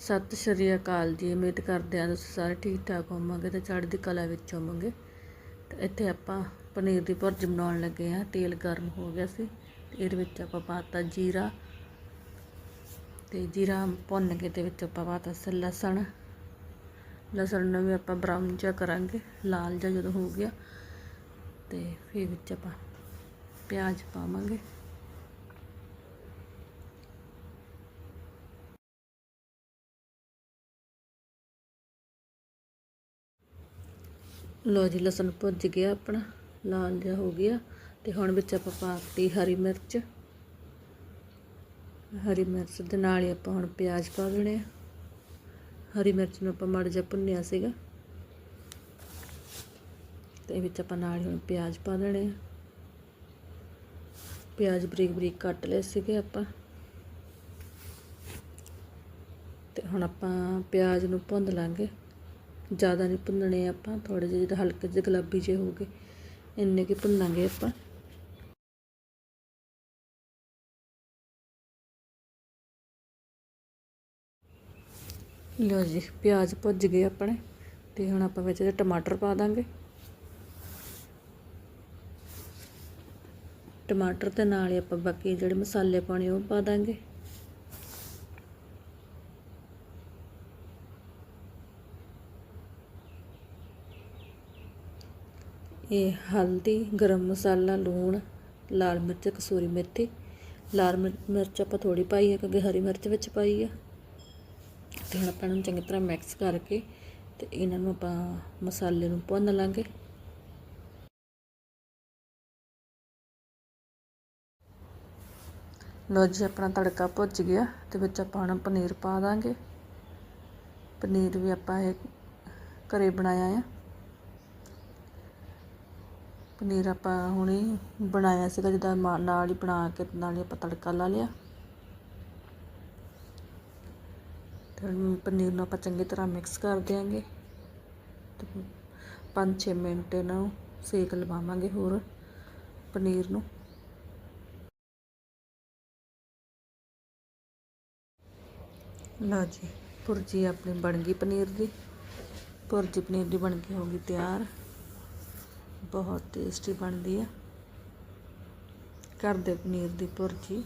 ਸਤਿ ਸ਼੍ਰੀ ਅਕਾਲ ਜੀ। ਉਮੀਦ ਕਰਦੇ ਹਾਂ ਤੁਸੀਂ ਸਾਰੇ ਠੀਕ ਠਾਕ ਹੋਵੋਗੇ ਤੇ ਚੜ੍ਹਦੀ ਕਲਾ ਵਿੱਚ ਹੋਵੋਗੇ। ਤੇ ਇੱਥੇ ਆਪਾਂ ਪਨੀਰ ਦੀ ਭੁਰਜੀ ਬਣਾਉਣ ਲੱਗੇ ਆ ਤੇਲ ਗਰਮ ਹੋ ਗਿਆ ਸੀ। ਤੇ ਇਹਦੇ ਵਿੱਚ ਆਪਾਂ ਪਾਤਾ ਜੀਰਾ ਤੇ ਜੀਰਾ ਭੁੰਨ ਕੇ ਤੇ ਵਿੱਚ ਆਪਾਂ ਪਾਤਾ ਸੀ ਲਸਣ। ਲਸਣ ਨੂੰ ਵੀ ਆਪਾਂ ਬਰਾਊਨ ਜਿਹਾ ਕਰਾਂਗੇ। ਲਾਲ ਜਿਹਾ ਜਦੋਂ ਹੋ ਗਿਆ ਤੇ ਫਿਰ ਵਿੱਚ ਆਪਾਂ ਪਿਆਜ਼ ਪਾਵਾਂਗੇ। ਲੋ ਜੀ, ਲਸਣ ਭੁੱਜ ਗਿਆ ਆਪਣਾ, ਲਾਲ ਜਿਹਾ ਹੋ ਗਿਆ ਤੇ ਹੁਣ ਵਿੱਚ ਆਪਾਂ ਪਾਤੀ ਹਰੀ ਮਿਰਚ। ਹਰੀ ਮਿਰਚ ਦੇ ਨਾਲ ਹੀ ਆਪਾਂ ਹੁਣ ਪਿਆਜ਼ ਪਾ ਦੇਣੇ ਆ। ਹਰੀ ਮਿਰਚ ਨੂੰ ਆਪਾਂ ਮਾੜਾ ਜਿਹਾ ਭੁੰਨਿਆ ਸੀਗਾ। ਤੇ ਵਿੱਚ ਆਪਾਂ ਨਾਲ ਹੀ ਹੁਣ ਪਿਆਜ਼ ਪਾ ਦੇਣੇ ਆ। ਪਿਆਜ਼ ਬਰੀਕ ਬਰੀਕ ਕੱਟ ਲਏ ਸੀਗੇ ਆਪਾਂ। ਤੇ ਹੁਣ ਆਪਾਂ ਪਿਆਜ਼ ਨੂੰ ਭੁੰਨ ਲਾਂਗੇ। ਜ਼ਿਆਦਾ ਨਹੀਂ ਭੁੰਨਣੇ ਆਪਾਂ ਥੋੜੇ ਜਿਹੇ ਜਿਹੜੇ ਹਲਕੇ ਜਿਹੇ ਗੁਲਾਬੀ ਜਿਹੇ ਹੋ ਗਏ, ਇੰਨੇ ਕਿ ਭੁੰਨਾਂਗੇ ਆਪਾਂ। ਲਓ ਜੀ, ਪਿਆਜ਼ ਭੁੱਜ ਗਏ ਆਪਣੇ, ਤੇ ਹੁਣ ਆਪਾਂ ਵਿੱਚ ਟਮਾਟਰ ਪਾ ਦਾਂਗੇ। ਟਮਾਟਰ ਦੇ ਨਾਲ ਹੀ ਆਪਾਂ ਬਾਕੀ ਜਿਹੜੇ ਮਸਾਲੇ ਪਾਣੇ ਉਹ ਪਾ ਦਾਂਗੇ। ਇਹ ਹਲਦੀ, ਗਰਮ ਮਸਾਲਾ, ਲੂਣ, ਲਾਲ ਮਿਰਚ, ਕਸੂਰੀ ਮੇਥੀ। ਲਾਲ ਮਿਰ- ਮਿਰਚ ਆਪਾਂ ਥੋੜੀ ਪਾਈ ਹੈ ਕਿਉਂਕਿ ਹਰੀ ਮਿਰਚ ਵਿੱਚ ਪਾਈ ਆ। ਤੇ ਹੁਣ ਆਪਾਂ ਇਹਨੂੰ ਚੰਗੀ ਤਰ੍ਹਾਂ ਮਿਕਸ ਕਰਕੇ ਤੇ ਇਹਨਾਂ ਨੂੰ ਆਪਾਂ ਮਸਾਲੇ ਨੂੰ ਭੁੰਨ ਲਾਂਗੇ। ਲੋ ਜੀ, ਆਪਣਾ ਤੜਕਾ ਭੁੱਜ ਗਿਆ ਤੇ ਵਿੱਚ ਆਪਾਂ ਹੁਣ ਪਨੀਰ ਪਾ ਦਾਂਗੇ। ਪਨੀਰ ਵੀ ਆਪਾਂ ਇਹ ਘਰੇ ਬਣਾਇਆ ਆ। ਪਨੀਰ ਆਪਾਂ ਹੁਣੇ ਬਣਾਇਆ ਸੀਗਾ, ਜਿੱਦਾਂ ਮਾ- ਨਾਲ ਹੀ ਬਣਾ ਕੇ ਨਾਲ ਹੀ ਆਪਾਂ ਤੜਕਾ ਲਾ ਲਿਆ। ਤੇ ਪਨੀਰ ਨੂੰ ਆਪਾਂ ਚੰਗੀ ਤਰ੍ਹਾਂ ਮਿਕਸ ਕਰ ਦਿਆਂਗੇ। ਤੇ 5-6 ਮਿੰਟ ਇਹਨਾਂ ਨੂੰ ਸੇਕ ਲਵਾਵਾਂਗੇ ਹੋਰ ਪਨੀਰ ਨੂੰ। ਲਓ ਜੀ ਭੁਰਜੀ ਆਪਣੀ ਬਣ ਗਈ ਪਨੀਰ ਦੀ। ਭੁਰਜੀ ਪਨੀਰ ਦੀ ਬਣ ਕੇ ਹੋ ਗਈ ਤਿਆਰ। ਬਹੁਤ ਟੇਸਟੀ ਬਣਦੀ ਆ। ਘਰ ਦੇ ਪਨੀਰ ਦੀ ਭੁਰਜੀ।